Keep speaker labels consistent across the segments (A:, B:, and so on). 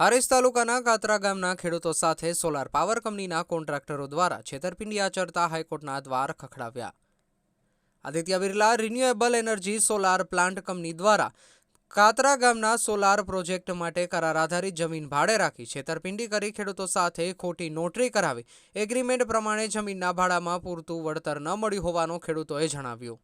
A: હારીજ તાલુકાના કાતરા ગામના ખેડૂતો સાથે સોલાર પાવર કંપનીના કોન્ટ્રાક્ટરો દ્વારા છેતરપિંડી આચરતા હાઈકોર્ટના દ્વાર ખખડાવ્યા. Aditya Birla, renewable energy solar plant company દ્વારા કાતરા ગામના સોલાર પ્રોજેક્ટ માટે કરાર આધારિત જમીન ભાડે રાખી છેતરપિંડી કરી ખેડૂતો સાથે ખોટી નોટરી કરાવી. એગ્રીમેન્ટ પ્રમાણે જમીનના ભાડામાં પૂરતું વળતર ન મળ્યું હોવાનું ખેડૂતોએ જણાવ્યું.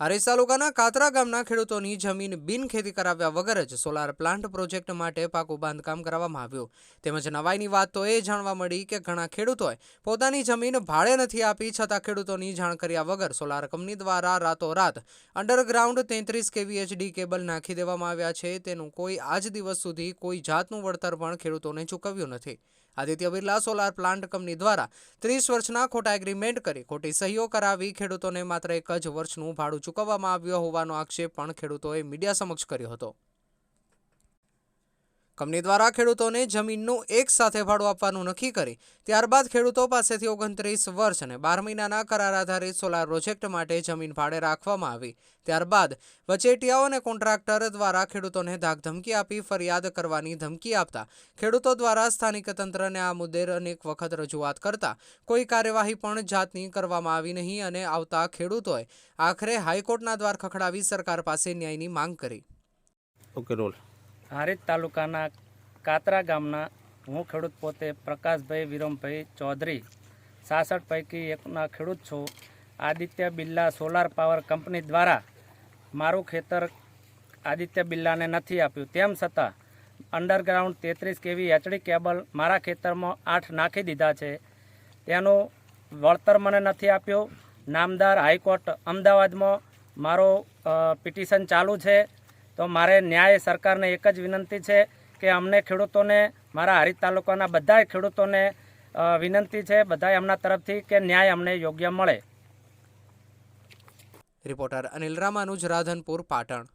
A: હારીજ તાલુકાના કાતરા ગામના ખેડૂતોની જમીન બિન ખેતી કરાવ્યા વગર જ સોલાર પ્લાન્ટ પ્રોજેક્ટ માટે પાકું બાંધકામ કરવામાં આવ્યું. તેમજ નવાઈની વાત તો એ જાણવા મળી કે ઘણા ખેડૂતોએ પોતાની જમીન ભાડે નથી આપી, છતાં ખેડૂતોની જાણ કર્યા વગર સોલાર કંપની દ્વારા રાતોરાત અંડરગ્રાઉન્ડ તેત્રીસ કેવીએચડી કેબલ નાખી દેવામાં આવ્યા છે. તેનું કોઈ આજ દિવસ સુધી કોઈ જાતનું વળતર પણ ખેડૂતોને ચૂકવ્યું નથી. Aditya Birla solar plant company દ્વારા ત્રીસ વર્ષના ખોટા એગ્રીમેન્ટ કરી ખોટી સહીઓ કરાવી ખેડૂતોને માત્ર એક જ વર્ષનું ભાડું ચૂકવવામાં આવ્યો હોવાનો આક્ષેપ પણ ખેડૂતોએ મીડિયા સમક્ષ કર્યો હતો. કંપની દ્વારા ખેડૂતોને જમીનનું એક સાથે ભાડું આપવાનું નક્કી કરી, ત્યારબાદ ખેડૂતો પાસેથી ઓગણત્રીસ વર્ષ અને બાર મહિનાના કરાર આધારિત સોલાર પ્રોજેક્ટ માટે જમીન ભાડે રાખવામાં આવી. ત્યારબાદ વચેટિયાઓ અને કોન્ટ્રાક્ટર દ્વારા ખેડૂતોને ધાકધમકી આપી ફરિયાદ કરવાની ધમકી આપતા, ખેડૂતો દ્વારા સ્થાનિક તંત્રને આ મુદ્દે અનેક વખત રજૂઆત કરતા, કોઈ કાર્યવાહી પણ જાતની કરવામાં આવી નહીં અને આવતા ખેડૂતોએ આખરે હાઈકોર્ટના દ્વાર ખખડાવી સરકાર પાસે ન્યાયની માંગ કરી.
B: ઓકે રોલ
C: હારીજ તાલુકાના કાતરા ગામના હું ખેડૂત પોતે પ્રકાશભાઈ વિરમભાઈ ચૌધરી. સાસઠ પૈકી એકના ખેડૂત છું. Aditya Birla solar power company દ્વારા મારું ખેતર આદિત્ય બિરલાને નથી આપ્યું. તેમ છતાં અંડરગ્રાઉન્ડ તેત્રીસ કેવી એચડી કેબલ મારા ખેતરમાં આઠ નાખી દીધા છે. તેનું વળતર મને નથી આપ્યું. નામદાર હાઈકોર્ટ અમદાવાદમાં મારો પિટિશન ચાલુ છે. તો મારે ન્યાય સરકારને એક જ વિનંતી છે કે અમને ખેડૂતોને, મારા હરિત તાલુકાના બધા ખેડૂતોને વિનંતી છે બધા એમના તરફથી કે ન્યાય અમને યોગ્ય મળે.
A: રિપોર્ટર અનિલ રામાનુજ, રાધનપુર, પાટણ.